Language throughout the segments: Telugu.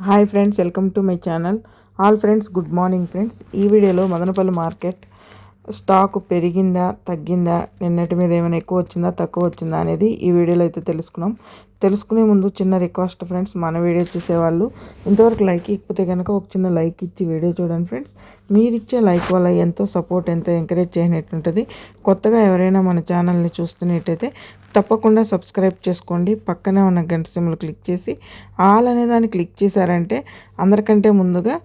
Hi friends welcome to my channel all friends good morning friends ఈ వీడియోలో మదనపల్లి మార్కెట్ స్టాక్ పెరిగిందా తగ్గిందా నిన్నటి మీద ఏమైనా ఎక్కువ వచ్చిందా తక్కువ వచ్చిందా అనేది ఈ వీడియోలో అయితే తెలుసుకున్నాం. తెలుసుకునే ముందు చిన్న రిక్వెస్ట్ ఫ్రెండ్స్ మన వీడియో చూసేవాళ్ళు ఇంతవరకు లైక్ ఇకపోతే కనుక ఒక చిన్న లైక్ ఇచ్చి వీడియో చూడండి ఫ్రెండ్స్. మీరు ఇచ్చే లైక్ వల్ల ఎంతో సపోర్ట్ ఎంతో ఎంకరేజ్ చేయనట్టుంటుంది కొత్తగా ఎవరైనా మన ఛానల్ని చూస్తున్నట్టయితే తప్పకుండా సబ్స్క్రైబ్ చేసుకోండి. పక్కనే ఉన్న గంట సిమ్లు క్లిక్ చేసి ఆల్ అనే దాన్ని క్లిక్ చేశారంటే అందరికంటే ముందుగా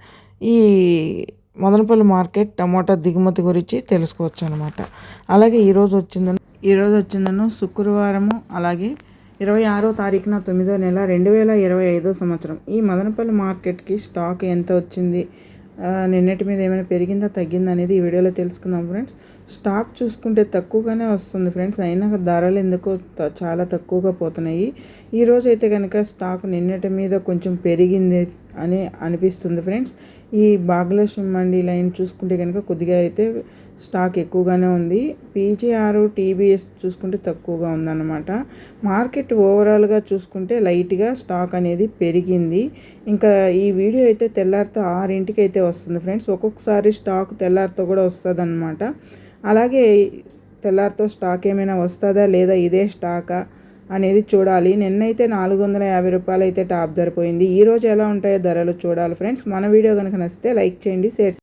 ఈ మదనపల్లి మార్కెట్ టమాటా దిగుమతి గురించి తెలుసుకోవచ్చు అనమాట అలాగే ఈరోజు వచ్చిందను ఈరోజు వచ్చిందను శుక్రవారము అలాగే ఇరవై ఆరో తారీఖున తొమ్మిదో నెల రెండు వేల ఇరవై ఐదో సంవత్సరం. ఈ మదనపల్లి మార్కెట్కి స్టాక్ ఎంత వచ్చింది? నిన్నటి మీద ఏమైనా పెరిగిందా తగ్గిందా అనేది ఈ వీడియోలో తెలుసుకుందాం ఫ్రెండ్స్. స్టాక్ చూసుకుంటే తక్కువగానే వస్తుంది ఫ్రెండ్స్. అయినా ధరలు ఎందుకో చాలా తక్కువగా పోతున్నాయి. ఈరోజు అయితే కనుక స్టాక్ నిన్నటి మీద కొంచెం పెరిగింది అని అనిపిస్తుంది ఫ్రెండ్స్. ఈ భాగ్యలక్ష్మి మండి లైన్ చూసుకుంటే కనుక కొద్దిగా అయితే స్టాక్ ఎక్కువగానే ఉంది. పీజీఆర్ టీబీఎస్ చూసుకుంటే తక్కువగా ఉందన్నమాట. మార్కెట్ ఓవరాల్గా చూసుకుంటే లైట్గా స్టాక్ అనేది పెరిగింది. ఇంకా ఈ వీడియో అయితే తెల్లారితో ఆరింటికి అయితే వస్తుంది ఫ్రెండ్స్. ఒక్కొక్కసారి స్టాక్ తెల్లారితో కూడా వస్తుంది అన్నమాట అలాగే తెల్లారితో స్టాక్ ఏమైనా వస్తుందా లేదా ఇదే స్టాకా అనేది చూడాలి. నిన్నైతే నాలుగు వందల యాభై రూపాయలు అయితే టాప్ ధర పోయింది. ఈరోజు ఎలా ఉంటాయో ధరలు చూడాలి ఫ్రెండ్స్. మన వీడియో కనుక నచ్చితే లైక్ చేయండి షేర్